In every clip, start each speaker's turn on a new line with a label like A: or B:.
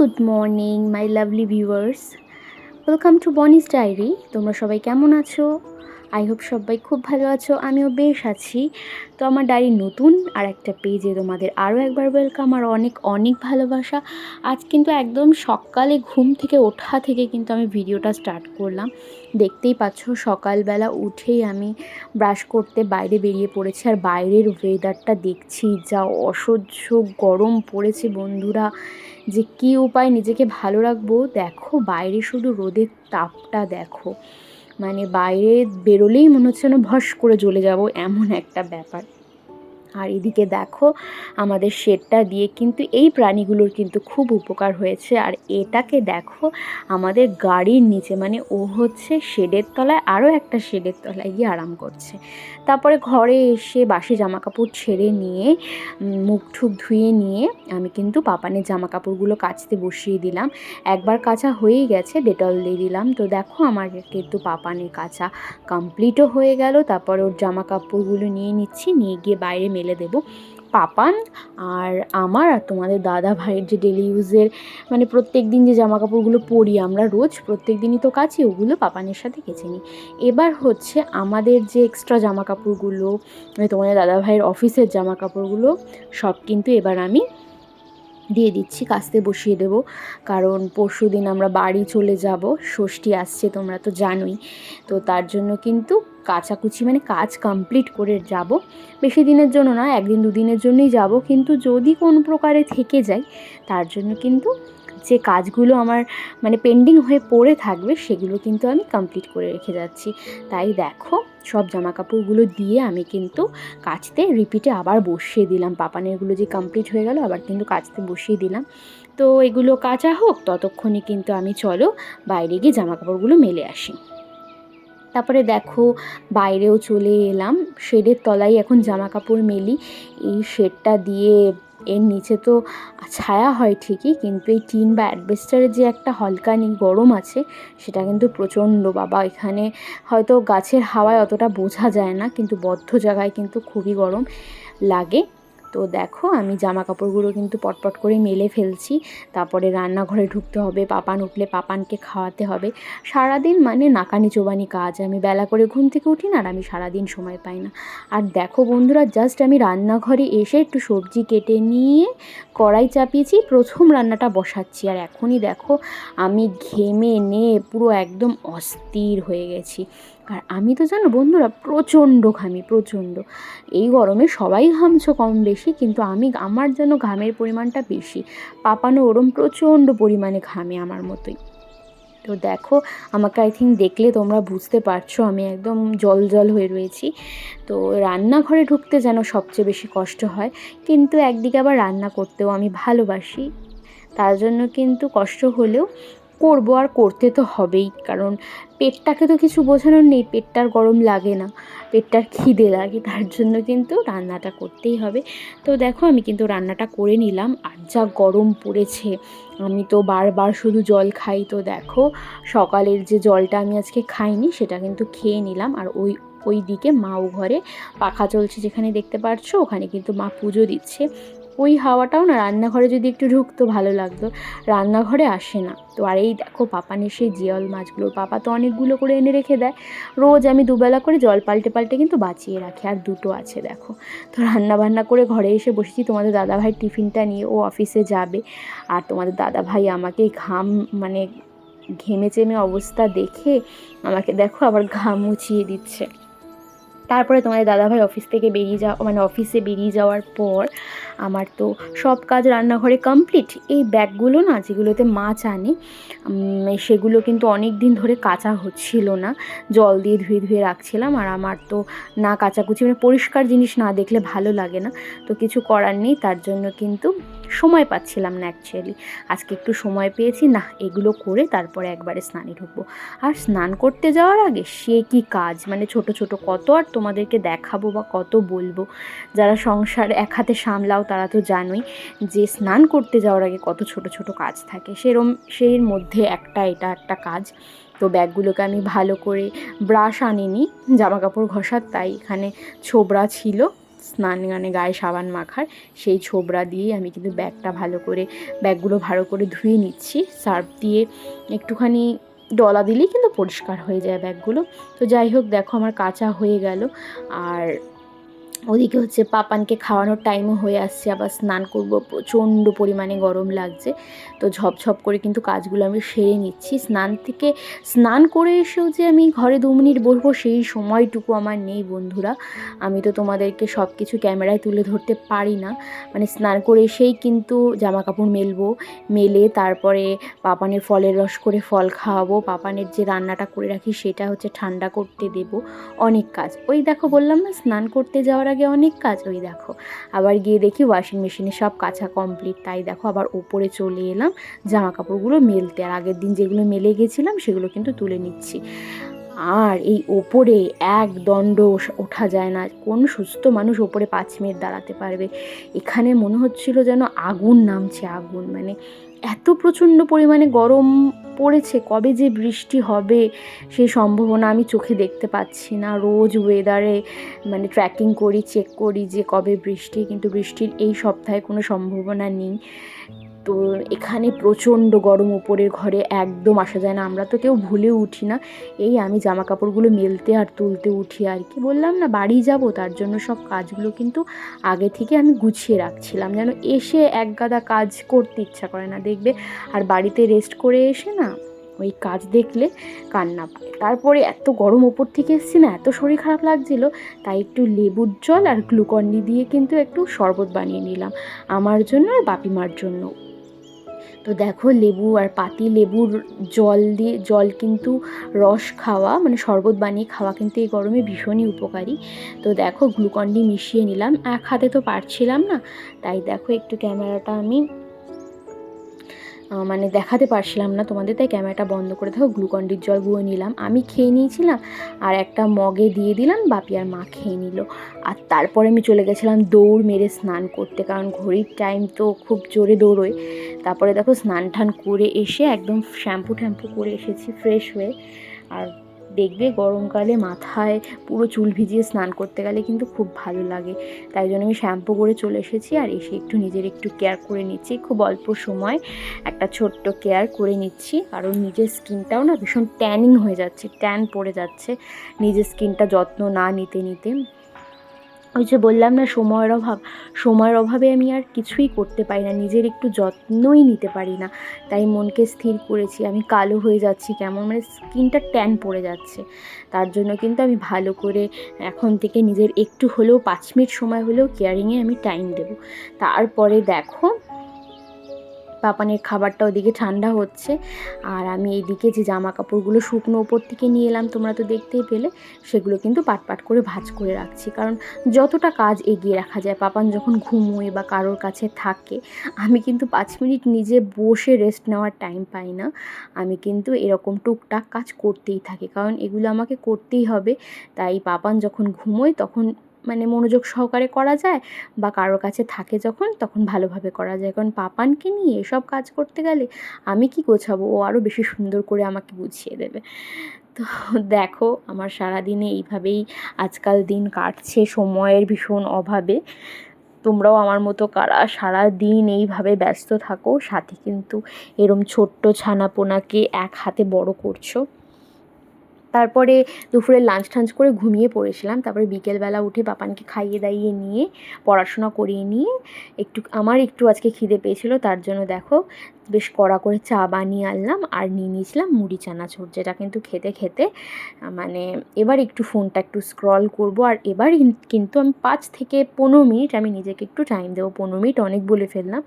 A: Good morning my lovely viewers welcome to Boni's diary তোমরা সবাই কেমন আছো? আই হোপ সবাই খুব ভালো আছো, আমিও বেশ আছি। তো আমার ডায়েরি নতুন আর একটা পেজে তোমাদের আরও একবার ওয়েলকাম আর অনেক অনেক ভালোবাসা। আজ কিন্তু একদম সকালে ঘুম থেকে ওঠা থেকে কিন্তু আমি ভিডিওটা স্টার্ট করলাম। দেখতেই পাচ্ছ সকালবেলা উঠেই আমি ব্রাশ করতে বাইরে বেরিয়ে পড়েছি, আর বাইরের ওয়েদারটা দেখছি, যা অসহ্য গরম পড়েছে বন্ধুরা। যে কী উপায় নিজেকে ভালো রাখব? দেখো, বাইরে শুধু রোদের তাপটা দেখো। মানে বাইরে বেরোলেই মনে হচ্ছে যেন ভস করে জ্বলে যাব এমন একটা ব্যাপার। আর এদিকে দেখো, আমাদের শেডটা দিয়ে কিন্তু এই প্রাণীগুলোর কিন্তু খুব উপকার হয়েছে। আর এটাকে দেখো, আমাদের গাড়ির নিচে মানে ও হচ্ছে শেডের তলায়, আরও একটা শেডের তলায় গিয়ে আরাম করছে। তারপরে ঘরে এসে বাসি জামা কাপড় ছেড়ে নিয়ে মুখ ঠুক ধুয়ে নিয়ে আমি কিন্তু পাপানের জামা কাপড়গুলো কাচতে বসিয়ে দিলাম। একবার কাচা হয়েই গেছে, ডেটল দিয়ে দিলাম। তো দেখো, আমার কিন্তু পাপানের কাচা কমপ্লিটও হয়ে গেল। তারপর ওর জামা কাপড়গুলো নিয়ে নিচ্ছি, নিয়ে গিয়ে বাইরে মেলে দেব। পাপান আর আমার আর তোমাদের দাদা ভাইয়ের যে ডেলি ইউজের মানে প্রত্যেক দিন যে জামা কাপড়গুলো পরি আমরা রোজ, প্রত্যেক দিনই তো কাছি, ওগুলো পাপানের সাথে কেচে নিই। এবার হচ্ছে আমাদের যে এক্সট্রা জামা কাপড়গুলো মানে তোমাদের দাদা ভাইয়ের অফিসের জামা কাপড়গুলো সব কিন্তু এবার আমি দিয়ে দিচ্ছি, কাস্তে বসিয়ে দেব। কারণ পরশু দিন আমরা বাড়ি চলে যাব, ষষ্ঠী আসছে তোমরা তো জানোই। তো তার জন্য কিন্তু কাচাকুচি মানে কাজ কমপ্লিট করে যাব। বেশি দিনের জন্য না, একদিন দুদিনের জন্যই যাব। কিন্তু যদি কোন প্রকারে থেকে যাই তার জন্য কিন্তু যে কাজগুলো আমার মানে পেন্ডিং হয়ে পড়ে থাকবে সেগুলো কিন্তু আমি কমপ্লিট করে রেখে যাচ্ছি। তাই দেখো, সব জামা কাপড়গুলো দিয়ে আমি কিন্তু কাচতে রিপিটে আবার বসিয়ে দিলাম। পাপানেরগুলো যে কমপ্লিট হয়ে গেল, আবার কিন্তু কাচতে বসিয়ে দিলাম। তো এগুলো কাচা হোক, ততক্ষণে কিন্তু আমি চলো বাইরে গিয়ে জামা কাপড়গুলো মেলে আসি। তারপরে দেখো, বাইরেও চলে এলাম। শেডের তলায় এখন জামা কাপড় মেলি। এই শেডটা দিয়ে এর নিচে তো ছায়া হয় ঠিকই, কিন্তু এই টিন বা অ্যাডবেস্টারের যে একটা হলকানি গরম আছে, সেটা কিন্তু প্রচণ্ড বাবা। এখানে হয়তো গাছের হাওয়ায় অতটা বোঝা যায় না, কিন্তু বদ্ধ জায়গায় কিন্তু খুবই গরম লাগে। তো দেখো, আমি জামা কাপড়গুলো কিন্তু পটপট করে মেলে ফেলছি। তারপরে রান্নাঘরে ঢুকতে হবে, পাপান উঠলে পাপানকে খাওয়াতে হবে। সারাদিন মানে নাকানি চোবানি কাজ, আমি বেলা করে ঘুম থেকে উঠি না আর আমি সারাদিন সময় পাই না। আর দেখো বন্ধুরা জাস্ট আমি রান্নাঘরে এসে একটু সবজি কেটে নিয়ে কড়াই চাপিয়েছি, প্রথম রান্নাটা বসাচ্ছি। আর এখনই দেখো, আমি ঘেমে নে পুরো একদম অস্থির হয়ে গেছি। আর আমি তো জানো বন্ধুরা প্রচণ্ড ঘামি, প্রচণ্ড। এই গরমে সবাই ঘামছো কম বেশি, কিন্তু আমি আমার যেন ঘামের পরিমাণটা বেশি। পাপানো ওরম প্রচণ্ড পরিমাণে ঘামে আমার মতোই। তো দেখো, আমাকে আই থিঙ্ক দেখলে তোমরা বুঝতে পারছ, আমি একদম জল জল হয়ে রয়েছি। তো রান্নাঘরে ঢুকতে যেন সবচেয়ে বেশি কষ্ট হয়, কিন্তু একদিকে আবার রান্না করতেও আমি ভালোবাসি। তার জন্য কিন্তু কষ্ট হলেও করব আর করতে তো হবেই, কারণ পেটটাকে তো কিছু বোঝানোর নেই, পেটটার গরম লাগে না, পেটটার খিদে লাগে, তার জন্য কিন্তু রান্নাটা করতেই হবে। তো দেখো আমি কিন্তু রান্নাটা করে নিলাম, আর যা গরম পড়েছে, আমি তো বারবার শুধু জল খাই, তো দেখো সকালের যে জলটা আমি আজকে খাইনি, সেটা কিন্তু খেয়ে নিলাম, আর ওই ওই দিকে মাও ঘরে পাখা চলছে যেখানে দেখতে পাচ্ছ ওখানে কিন্তু মা পুজো দিচ্ছে। ওই হাওয়াটাও না রান্নাঘরে যদি একটু ঢুকতো ভালো লাগতো। রান্নাঘরে আসে না। তো আর এই দেখো পাপানের সেই জিয়ল মাছগুলো, পাপা তো অনেকগুলো করে এনে রেখে দেয়। রোজ আমি দুবেলা করে জল পাল্টে পাল্টে কিন্তু বাঁচিয়ে রাখি, আর দুটো আছে দেখো। তো রান্না বান্না করে ঘরে এসে বসেছি, তোমাদের দাদাভাই টিফিনটা নিয়ে ও অফিসে যাবে। আর তোমাদের দাদাভাই আমাকে ঘাম মানে ঘেমে চেমে অবস্থা দেখে আমাকে দেখো আবার ঘাম মুছিয়ে দিচ্ছে। তারপরে তোমাদের দাদাভাই অফিস থেকে বেরিয়ে যাওয়া মানে অফিসে বেরিয়ে যাওয়ার পর আমার তো সব কাজ রান্নাঘরে কমপ্লিট এই ব্যাগগুলো না, যেগুলোতে মাছ আনে সেগুলো কিন্তু অনেক দিন ধরে কাঁচা হচ্ছিল না। জল দিয়ে ধুয়ে ধুয়ে রাখছিলাম আর আমার তো না কাচাকুচি মানে পরিষ্কার জিনিস না দেখলে ভালো লাগে না। তো কিছু করার নেই, তার জন্য কিন্তু সময় পাচ্ছিলাম না অ্যাকচুয়ালি আজকে একটু সময় পেয়েছি না এগুলো করে তারপরে একবারে স্নানে ঢুকবো। আর স্নান করতে যাওয়ার আগে সে কি কাজ? মানে ছোট ছোট কত আর তোমাদেরকে দেখাবো বা কত বলব? যারা সংসার এক হাতে সামলাও তারা তো জানোই যে স্নান করতে যাওয়ার আগে কত ছোট ছোট কাজ থাকে। সেরম সেই মধ্যে একটা এটা একটা কাজ। তো ব্যাগগুলোকে আমি ভালো করে ব্রাশ আনিনি জামা কাপড় ঘষার তাই এখানে ছোবড়া ছিল। স্নান মানে গায়ে সাবান মাখার, সেই ছোবরা দিয়েই আমি কিন্তু ব্যাগটা ভালো করে, ব্যাগগুলো ভালো করে ধুয়ে নিচ্ছি। সার্ফ দিয়ে একটুখানি ডলা দিলেই কিন্তু পরিষ্কার হয়ে যায় ব্যাগগুলো। তো যাই হোক, দেখো আমার কাঁচা হয়ে গেল। আর ওদিকে হচ্ছে পাপানকে খাওয়ানোর টাইমও হয়ে আসছে, আবার স্নান করব, প্রচণ্ড পরিমাণে গরম লাগছে। তো ঝপঝপ করে কিন্তু কাজগুলো আমি সেরে নিচ্ছি। স্নান থেকে, স্নান করে এসেও যে আমি ঘরে দু মিনিট বসবো, সেই সময়টুকু আমার নেই বন্ধুরা। আমি তো তোমাদেরকে সব কিছু ক্যামেরায় তুলে ধরতে পারি না। মানে স্নান করে এসেই কিন্তু জামা কাপড় মেলবো, মেলে তারপরে পাপানের ফলের রস করে ফল খাওয়াবো, পাপানের যে রান্নাটা করে রাখি সেটা হচ্ছে ঠান্ডা করতে দেবো। অনেক কাজ। ওই দেখো বললাম না, স্নান করতে যাওয়ার আগে অনেক কাজ ওই দেখো। আবার গিয়ে দেখি ওয়াশিং মেশিনে সব কাছা কমপ্লিট তাই দেখো আবার ওপরে চলে এলাম জামা কাপড়গুলো মেলতে। আর আগের দিন যেগুলো মেলে গেছিলাম, সেগুলো কিন্তু তুলে নিচ্ছি। আর এই ওপরে এক দণ্ড ওঠা যায় না। কোন সুস্থ মানুষ ওপরে পাঁচ মিনিট দাঁড়াতে পারবে। এখানে মনে হচ্ছিল যেন আগুন নামছে, আগুন। মানে এত প্রচণ্ড পরিমাণে গরম পড়েছে, কবে যে বৃষ্টি হবে সেই সম্ভাবনা আমি চোখে দেখতে পাচ্ছি না। রোজ ওয়েদারে মানে ট্র্যাকিং করি চেক করি যে কবে বৃষ্টি, কিন্তু বৃষ্টির এই সপ্তাহে কোনো সম্ভাবনা নেই। তো এখানে প্রচণ্ড গরম উপরের ঘরে একদম আসা যায় না। আমরা তো কেউ ভুলে উঠি না। এই আমি জামা কাপড়গুলো মেলতে আর তুলতে উঠি আর কি। বললাম না, বাড়ি যাব, তার জন্য সব কাজগুলো কিন্তু আগে থেকে আমি গুছিয়ে রাখছিলাম। যেন এসে এক গাদা কাজ করতে ইচ্ছা করে না, দেখবে? আর বাড়িতে রেস্ট করে এসে না, ওই কাজ দেখলে কান্না পায়। তারপরে এত গরম ওপর থেকে এসছি না, এত শরীর খারাপ লাগছিল, তাই একটু লেবুর জল আর গ্লুকন্ডি দিয়ে কিন্তু একটু শরবত বানিয়ে নিলাম। আমার জন্য আর বাপিমার জন্য। তো দেখো লেবু আর পাতি, লেবুর জল দিয়ে, জল কিন্তু রস খাওয়া মানে শরবত বানিয়ে খাওয়া কিন্তু এই গরমে ভীষণই উপকারী। তো দেখো গ্লুকন্ডি মিশিয়ে নিলাম। এক হাতে তো পারছিলাম না, তাই দেখো একটু ক্যামেরাটা আমি মানে দেখাতে পারছিলাম না তোমাদের, তাই ক্যামেরাটা বন্ধ করে দেখো গ্লুকন্ডির জল গুঁয়ে নিলাম। আমি খেয়ে নিয়েছিলাম আর একটা মগে দিয়ে দিলাম, বাপি আর মা খেয়ে নিল। আর তারপরে আমি চলে গেছিলাম দৌড় মেরে স্নান করতে, কারণ ঘড়ির টাইম তো খুব জোরে দৌড়োয়। তারপরে দেখো স্নান টান করে এসে একদম শ্যাম্পু ট্যাম্পু করে এসেছি ফ্রেশ হয়ে। আর দেখবে গরমকালে মাথায় পুরো চুল ভিজিয়ে স্নান করতে গেলে কিন্তু খুব ভালো লাগে। তাই জন্য আমি শ্যাম্পু করে চলে এসেছি আর এসে একটু নিজের একটু কেয়ার করে নিচ্ছি। খুব অল্প সময় একটা ছোট্ট কেয়ার করে নিচ্ছি। কারণ নিজের স্কিনটাও না ভীষণ ট্যানিং হয়ে যাচ্ছে ট্যান পড়ে যাচ্ছে। নিজের স্কিনটা যত্ন না নিতে নিতে। ওই যে বললাম না, সময়ের অভাব। সময়ের অভাবে আমি আর কিছুই করতে পারি না, নিজের একটু যত্নই নিতে পারি না। তাই মনকে স্থির করেছি, আমি কালো হয়ে যাচ্ছি, কেমন মানে স্কিনটা ট্যান পড়ে যাচ্ছে। তার জন্য কিন্তু আমি ভালো করে এখন থেকে নিজের একটু হলেও পাঁচ মিনিট সময় হলেও কেয়ারিংয়ে আমি টাইম দেবো। তারপরে দেখো পাপানের খাবারটা ওদিকে ঠান্ডা হচ্ছে। আর আমি এইদিকে যে জামা কাপড়গুলো শুকনো ওপর থেকে নিয়ে এলাম, তোমরা তো দেখতেই পেলে, সেগুলো কিন্তু পাট পাট করে ভাজ করে রাখছি। কারণ যতটা কাজ এগিয়ে রাখা যায়, পাপান যখন ঘুমোয় বা কারোর কাছে থাকে, আমি কিন্তু পাঁচ মিনিট নিজে বসে রেস্ট নেওয়ার টাইম পাই না। আমি কিন্তু এরকম টুকটাক কাজ করতেই থাকি, কারণ এগুলো আমাকে করতেই হবে। তাই পাপান যখন ঘুমোয়, তখন মানে মনোযোগ সহকারে করা যায় বা কারোর কাছে থাকে যখন, তখন ভালোভাবে করা যায়। কারণ পাপানকে নিয়ে এসব কাজ করতে গেলে আমি কি গোছাবো? ও আরও বেশি সুন্দর করে আমাকে বুঝিয়ে দেবে। তো দেখো, আমার সারাদিনে এইভাবেই আজকাল দিন কাটছে, সময়ের ভীষণ অভাবে। তোমরাও আমার মতো কারা সারা দিন এইভাবে ব্যস্ত থাকো, সাথে কিন্তু এরম ছোট্ট ছানাপোনাকে এক হাতে বড় করছ। তারপরে দুপুরে লাঞ্চ টাঞ্চ করে ঘুমিয়ে পড়েছিলাম। তারপরে বিকেলবেলা উঠে পাপানকে খাইয়ে দাইয়ে নিয়ে, পড়াশোনা করিয়ে নিয়ে, একটু, আমার একটু আজকে খিদে পেয়েছিলো, তার জন্য দেখো বেশ কড়া করে চা বানিয়ে আনলাম আর নিয়ে নিয়েছিলাম মুড়ি চানা চানাচুর, যেটা কিন্তু খেতে খেতে মানে এবার একটু ফোনটা একটু স্ক্রল করব। আর এবার কিন্তু আমি পাঁচ থেকে পনেরো মিনিট আমি নিজেকে একটু টাইম দেবো। পনেরো মিনিট অনেক বলে ফেললাম,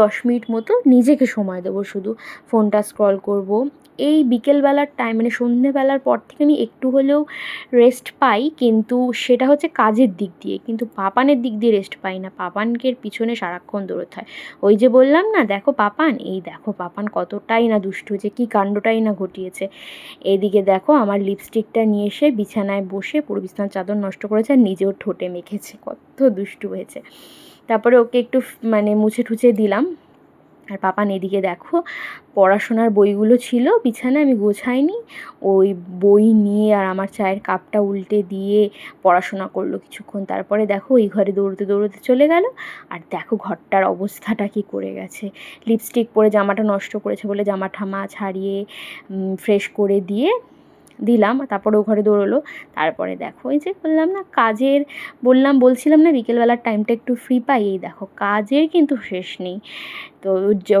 A: দশ মিনিট মতো নিজেকে সময় দেবো শুধু। ফোনটা স্ক্রল করব এই বিকেলবেলার টাইম মানে সন্ধেবেলার পর থেকে আমি একটু হলেও রেস্ট পাই, কিন্তু সেটা হচ্ছে কাজের দিক দিয়ে। কিন্তু পাপানের দিক দিয়ে রেস্ট পাই না। পাপানকে পিছনে সারাক্ষণ দৌড়তে হয়। ওই যে বললাম না, দেখো পাপান? এই দেখো পাপান কতটাই না দুষ্টু হয়েছে কী কাণ্ডটাই না ঘটিয়েছে। এদিকে দেখো আমার লিপস্টিকটা নিয়ে এসে বিছানায় বসে পুরো বিছানার চাদর নষ্ট করেছে আর নিজেও ঠোঁটে মেখেছে। কত দুষ্টু হয়েছে। তারপরে ওকে একটু মানে মুছে ঠুছে দিলাম। আর পাপান এদিকে দেখো, পড়াশোনার বইগুলো ছিল, বিছানায় আমি গোছাইনি। ওই বই নিয়ে আর আমার চায়ের কাপটা উল্টে দিয়ে পড়াশোনা করল কিছুক্ষণ। তারপরে দেখো ওই ঘরে দৌড়তে দৌড়তে চলে গেল। আর দেখো ঘরটার অবস্থাটা কি করে গেছে। লিপস্টিক পরে জামাটা নষ্ট করেছে বলে জামা ঠামা ছাড়িয়ে ফ্রেশ করে দিয়ে দিলাম তারপরে ও ঘরে দৌড়লো। তারপরে দেখো এই যে বললাম না, কাজের, বললাম, বলছিলাম না, বিকেলবেলার টাইমটা একটু ফ্রি পাই, এই দেখো, কাজের কিন্তু শেষ নেই। তো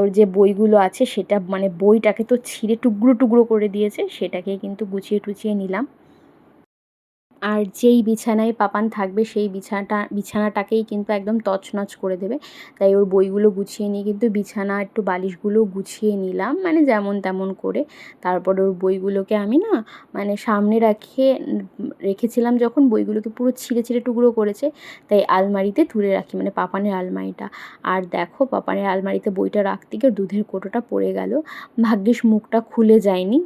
A: ওর যে বইগুলো আছে, সেটা মানে বইটাকে তো ছিঁড়ে টুকরো টুকরো করে দিয়েছে, সেটাকে কিন্তু গুছিয়ে টুছিয়ে নিলাম। আর যেই বিছানায় পাপান থাকবে, সেই বিছানাটা, বিছানাটাকেই কিন্তু একদম তছনছ করে দেবে। তাই ওর বইগুলো গুছিয়ে নিয়ে কিন্তু বিছানা, একটু বালিশগুলো গুছিয়ে নিলাম মানে যেমন তেমন করে। তারপর ওর বইগুলোকে আমি না মানে সামনে রাখে, রেখেছিলাম যখন বইগুলোকে পুরো ছিঁড়ে ছিঁড়ে টুকরো করেছে, তাই আলমারিতে তুলে রাখি মানে পাপানের আলমারিটা। আর দেখো, পাপানের আলমারিতে বইটা রাখতে গিয়ে দুধের কোটোটা পড়ে গেল। ভাগ্যিস মুখটা খুলে যায়নি।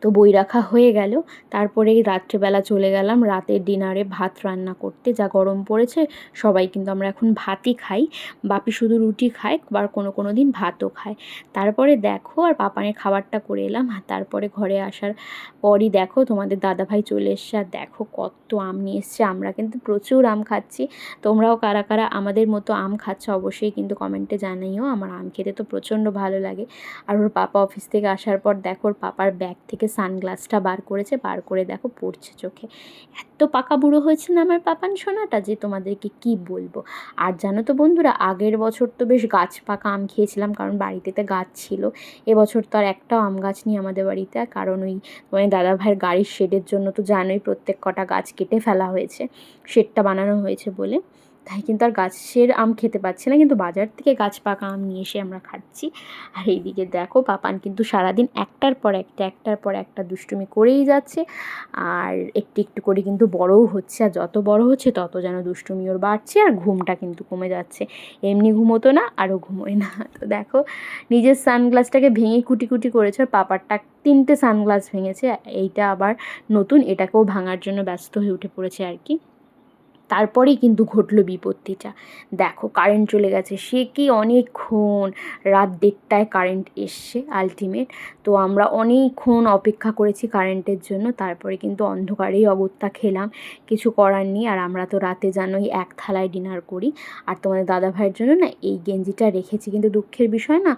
A: তো বই রাখা হয়ে গেল। তারপরে রাত্রেবেলা চলে গেলাম। রাতের ডিনারে ভাত রান্না করতে। যা গরম পড়েছে, সবাই কিন্তু আমরা এখন ভাতই খাই। বাপি শুধু রুটি খায় বা কোনো কোনো দিন ভাতও খায়। তারপরে দেখো, আর পাপানের খাবারটা করে এলাম। আর তারপরে ঘরে আসার পরই দেখো, তোমাদের দাদাভাই চলে এসছে। আর দেখো কত আম নিয়ে এসছে। আমরা কিন্তু প্রচুর আম খাচ্ছি। তোমরাও কারা কারা আমাদের মতো আম খাচ্ছ, অবশ্যই কিন্তু কমেন্টে জানাইও। আমার আম খেতে তো প্রচণ্ড ভালো লাগে। আর ওর পাপা অফিস থেকে আসার পর দেখো, ওর পাপার ব্যাগ থেকে সানগ্লাসটা বার করেছে, বার করে দেখো পড়ছে চোখে। এত পাকা বুড়ো হয়েছে না আমার পাপান সোনাটা যে তোমাদেরকে কি বলব? আর জানো তো বন্ধুরা, আগের বছর তো বেশ গাছ পাকা আম খেয়েছিলাম, কারণ বাড়িতে তো গাছ ছিল। এবছর তো আর একটাও আম গাছ নেই আমাদের বাড়িতে কারণ ওই মানে দাদা ভাইয়ের গাড়ির শেডের জন্য তো জানোই প্রত্যেক কটা গাছ কেটে ফেলা হয়েছে শেডটা বানানো হয়েছে বলে। তাই কিন্তু আর গাছের আম খেতে পাচ্ছি না। কিন্তু বাজার থেকে গাছ পাকা আম নিয়ে এসে আমরা খাচ্ছি। আর এইদিকে দেখো, পাপান কিন্তু সারাদিন একটার পর একটা, একটার পর একটা দুষ্টুমি করেই যাচ্ছে। আর একটু একটু করে কিন্তু বড়ও হচ্ছে। আর যত বড় হচ্ছে, তত যেন দুষ্টুমি ওর বাড়ছে আর ঘুমটা কিন্তু কমে যাচ্ছে। এমনি ঘুমোতো না, আরও ঘুমোয় না। তো দেখো, নিজের সানগ্লাসটাকে ভেঙে কুটি কুটি করেছে। আর পাপারটা তিনটে সানগ্লাস ভেঙেছে। এইটা আবার নতুন, এটাকেও ভাঙার জন্য ব্যস্ত হয়ে উঠে পড়েছে আর কি। তারপরেই কিন্তু ঘটলো বিপত্তিটা। দেখো কারেন্ট চলে গেছে, সে কি অনেকক্ষণ, রাত দেড়টায় কারেন্ট এসছে আলটিমেট তো আমরা অনেকক্ষণ অপেক্ষা করেছি কারেন্টের জন্য, তারপরে কিন্তু অন্ধকারেই অগত্যা খেলাম, কিছু করার নেই, আর আমরা তো রাতে জানোই এক থালায় ডিনার করি। আর তোমাদের দাদা ভাইয়ের জন্য না, এই গেঞ্জিটা রেখেছি, কিন্তু দুঃখের বিষয় না,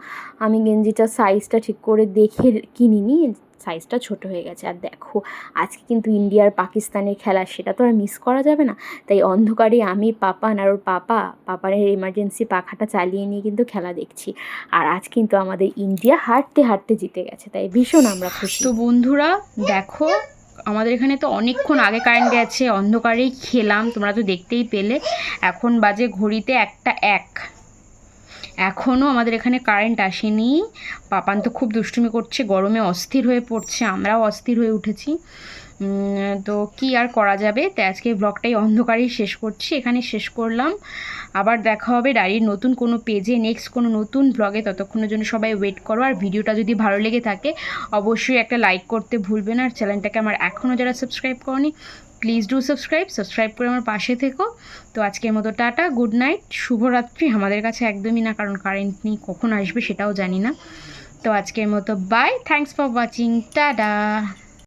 A: আমি গেঞ্জিটার সাইজটা ঠিক করে দেখে কিনিনি সাইজটা ছোট হয়ে গেছে। আর দেখো, আজকে কিন্তু ইন্ডিয়ার পাকিস্তানের খেলা, সেটা তো আর মিস করা যাবে না। তাই অন্ধকারে আমি পাপান আর ওর পাপা পাপানের এমার্জেন্সি পাখাটা চালিয়ে নিয়ে কিন্তু খেলা দেখছি। আর আজ কিন্তু আমাদের ইন্ডিয়া হাঁটতে হাঁটতে জিতে গেছে। তাই ভীষণ আমরা খুশি।
B: তো বন্ধুরা, দেখো, আমাদের এখানে তো অনেকক্ষণ আগে কারেন্ট গেছে, অন্ধকারেই খেলাম, তোমরা তো দেখতেই পেলে। এখন বাজে ঘড়িতে একটা এক। এখনও আমাদের এখানে কারেন্ট আসেনি। পাপান তো খুব দুষ্টুমি করছে, গরমে অস্থির হয়ে পড়ছে, আমরাও অস্থির হয়ে উঠেছি। তো কি আর করা যাবে? তো আজকে ব্লগটাই অন্ধকারেই শেষ করছি এখানে শেষ করলাম। আবার দেখা হবে ডায়েরির নতুন কোনো পেজে নেক্সট কোনো নতুন ব্লগে ততক্ষণের জন্য সবাই ওয়েট করো। আর ভিডিওটা যদি ভালো লেগে থাকে, অবশ্যই একটা লাইক করতে ভুলবে না। আর চ্যানেলটাকে আমার এখনও যারা সাবস্ক্রাইব করনি প্লিজ ডু সাবস্ক্রাইব সাবস্ক্রাইব করে আমার পাশে থেকো। তো আজকের মতো টাটা গুড নাইট শুভরাত্রি। আমাদের কাছে একদমই না, কারণ কারেন্ট নেই, কখন আসবে সেটাও জানি না। তো আজকের মতো bye thanks for watching tata.